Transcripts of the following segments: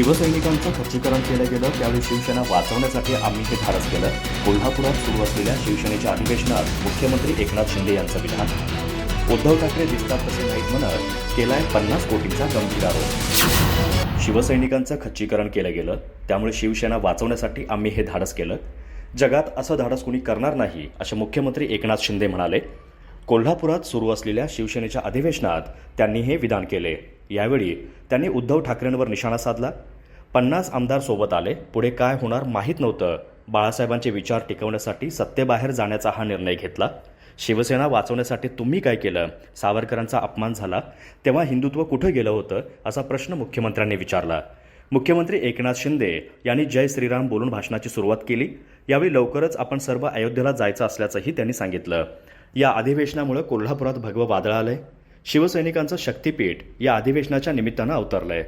शिवसैनिकांचं खच्चीकरण केलं गेलं त्यावेळी शिवसेना वाचवण्यासाठी आम्ही हे धाडस केलं. कोल्हापुरात सुरू असलेल्या शिवसेनेच्या अधिवेशनात मुख्यमंत्री एकनाथ शिंदे यांचं विधान. उद्धव ठाकरे दिसतात तसे नाहीत म्हणत केलाय पन्नास कोटींचा गंभीर आरोप. शिवसैनिकांचं खच्चीकरण केलं गेलं त्यामुळे शिवसेना वाचवण्यासाठी आम्ही हे धाडस केलं. जगात असं धाडस कुणी करणार नाही असे मुख्यमंत्री एकनाथ शिंदे म्हणाले. कोल्हापुरात सुरू असलेल्या शिवसेनेच्या अधिवेशनात त्यांनी हे विधान केले. यावेळी त्यांनी उद्धव ठाकरेंवर निशाणा साधला. पन्नास आमदार सोबत आले. पुढे काय होणार माहीत नव्हतं. बाळासाहेबांचे विचार टिकवण्यासाठी सत्तेबाहेर जाण्याचा हा निर्णय घेतला. शिवसेना वाचवण्यासाठी तुम्ही काय केलं? सावरकरांचा अपमान झाला. तेव्हा हिंदुत्व कुठं गेलं होतं? असा प्रश्न मुख्यमंत्र्यांनी विचारला. मुख्यमंत्री एकनाथ शिंदे यांनी जय श्रीराम बोलून भाषणाची सुरुवात केली. यावेळी लवकरच आपण सर्व अयोध्येला जायचं असल्याचंही त्यांनी सांगितलं. या अधिवेशनामुळे कोल्हापुरात भगवं वादळ आलंय. शिवसैनिकांचं शक्तीपीठ या अधिवेशनाच्या निमित्तानं अवतरलंय.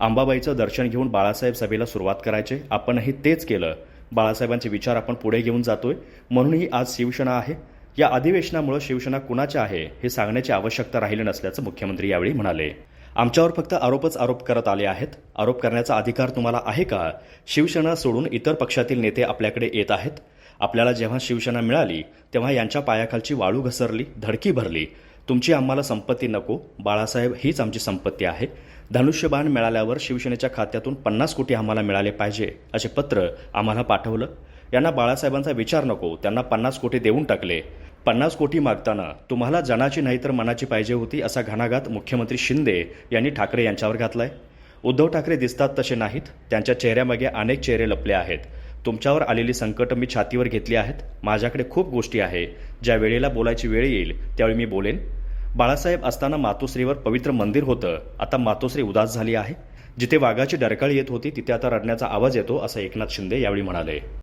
अंबाबाईचं दर्शन घेऊन बाळासाहेब सभेला सुरुवात करायचे. आपणही तेच केलं. बाळासाहेबांचे विचार आपण पुढे घेऊन जातोय. म्हणूनही आज शिवसेना आहे. या अधिवेशनामुळे शिवसेना कुणाच्या आहे हे सांगण्याची आवश्यकता राहिली नसल्याचं मुख्यमंत्री यावेळी म्हणाले. आमच्यावर फक्त आरोपच आरोप करत आले आहेत. आरोप करण्याचा अधिकार तुम्हाला आहे का? शिवसेना सोडून इतर पक्षातील नेते आपल्याकडे येत आहेत. आपल्याला जेव्हा शिवसेना मिळाली तेव्हा यांच्या पायाखालची वाळू घसरली धडकी भरली. तुमची आम्हाला संपत्ती नको. बाळासाहेब हीच आमची संपत्ती आहे. धनुष्यबाण मिळाल्यावर शिवसेनेच्या खात्यातून पन्नास कोटी आम्हाला मिळाले पाहिजे असे पत्र आम्हाला पाठवलं. यांना बाळासाहेबांचा विचार नको त्यांना पन्नास कोटी देऊन टाकले. पन्नास कोटी मागताना तुम्हाला जनाची नाही तर मनाची पाहिजे होती असा घणाघात मुख्यमंत्री शिंदे यांनी ठाकरे यांच्यावर घातलाय. उद्धव ठाकरे दिसतात तसे नाहीत त्यांच्या चेहऱ्यामागे अनेक चेहरे लपले आहेत. तुमच्यावर आलेली संकट मी छातीवर घेतली आहेत. माझ्याकडे खूप गोष्टी आहे. ज्या वेळेला बोलायची वेळ येईल त्यावेळी मी बोलेन. बाळासाहेब असताना मातोश्रीवर पवित्र मंदिर होतं. आता मातोश्री उदास झाली आहे. जिथे वाघाची डरकाळी येत होती तिथे आता रडण्याचा आवाज येतो असं एकनाथ शिंदे यावेळी म्हणाले.